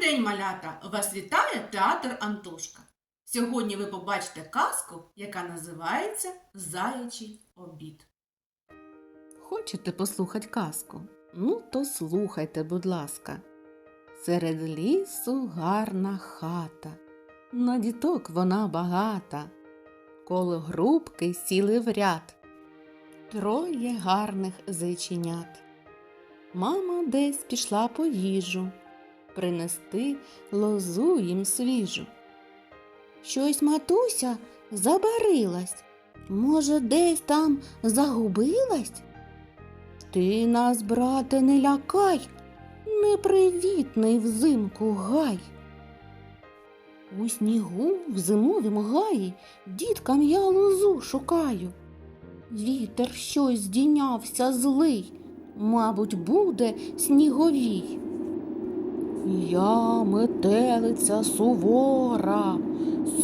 день, малята! Вас вітає театр Антошка. Сьогодні ви побачите казку, яка називається Заячий обід. Хочете послухати казку? Ну, то слухайте, будь ласка. Серед лісу гарна хата, на діток вона багата. Коло грубки сіли в ряд. Троє гарних зайченят. Мама десь пішла по їжу, принести лозу їм свіжу. Щось матуся забарилась. Може, десь там загубилась? Ти нас, брате, не лякай, непривітний взимку гай. У снігу в зимовім гаї діткам я лозу шукаю. Вітер щось здійнявся злий, мабуть, буде сніговій. Я метелиця сувора,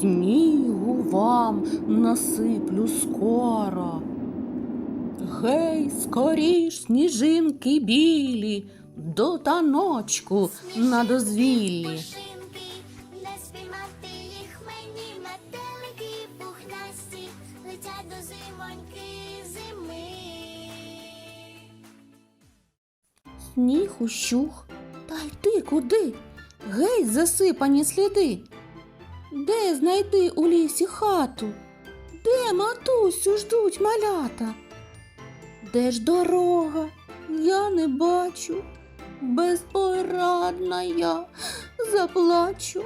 снігу вам насиплю скоро. Гей, скоріш, сніжинки білі, до таночку на дозвіллі. Сніг ущух, та й ти куди? Геть засипані сліди. Де знайти у лісі хату? Де матусю ждуть малята? Де ж дорога? Я не бачу. Безпорадна я заплачу.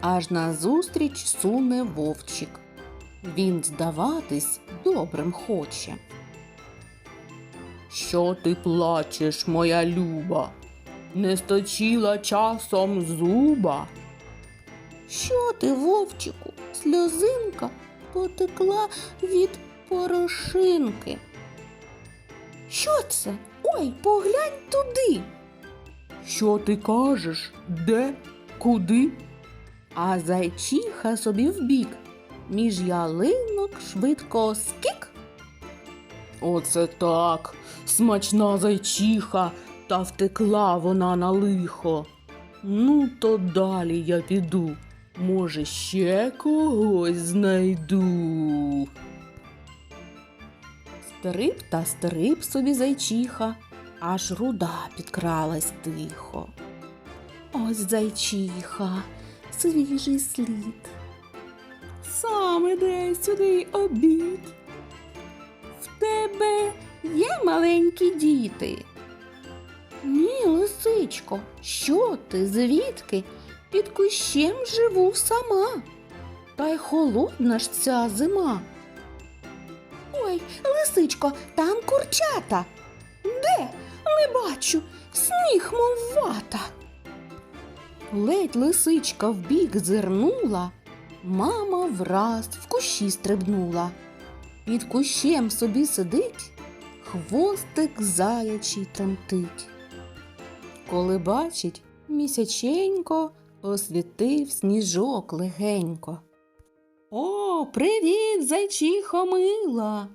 Аж назустріч суне вовчик. Він здаватись добрим хоче. Що ти плачеш, моя люба? Не сточила часом зуба. Що ти, вовчику, сльозинка потекла від порошинки. Що це? Ой, поглянь туди. Що ти кажеш? Де? Куди? А зайчиха собі вбік, між ялинок швидко скік. Оце так, смачна зайчиха, та втекла вона на лихо. Ну, то далі я піду. Може, ще когось знайду. Стриб та стриб собі зайчиха, аж руда підкралась тихо. Ось зайчиха, свіжий слід. Сам іде сюди обід. В тебе є маленькі діти? Ні, лисичко, що ти, звідки? Під кущем живу сама. Та й холодна ж ця зима. Ой, лисичко, там курчата. Де? Не бачу, сніг, мов вата. Ледь лисичка вбік зирнула, мама враз в кущі стрибнула. Під кущем собі сидить, хвостик заячий тремтить. Коли бачить, місяченько освітив сніжок легенько. О, привіт, зайчихо мила!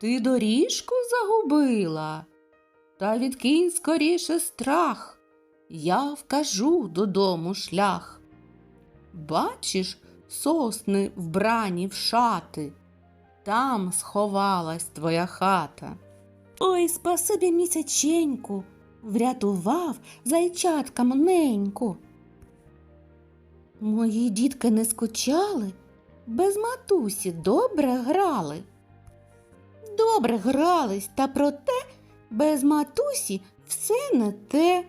Ти доріжку загубила? Та відкинь скоріше страх, я вкажу додому шлях. Бачиш, сосни вбрані в шати, там сховалась твоя хата. Ой, спасибі місяченьку, врятував зайчатка неньку. Мої дітки не скучали, без матусі добре грали. Добре грались, та проте без матусі все не те.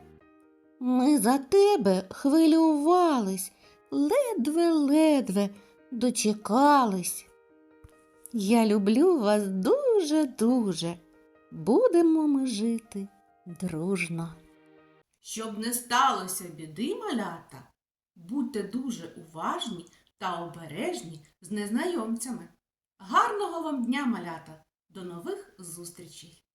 Ми за тебе хвилювались, ледве-ледве дочекались. Я люблю вас дуже-дуже. Будемо ми жити дружно. Щоб не сталося біди, малята, будьте дуже уважні та обережні з незнайомцями. Гарного вам дня, малята! До нових зустрічей!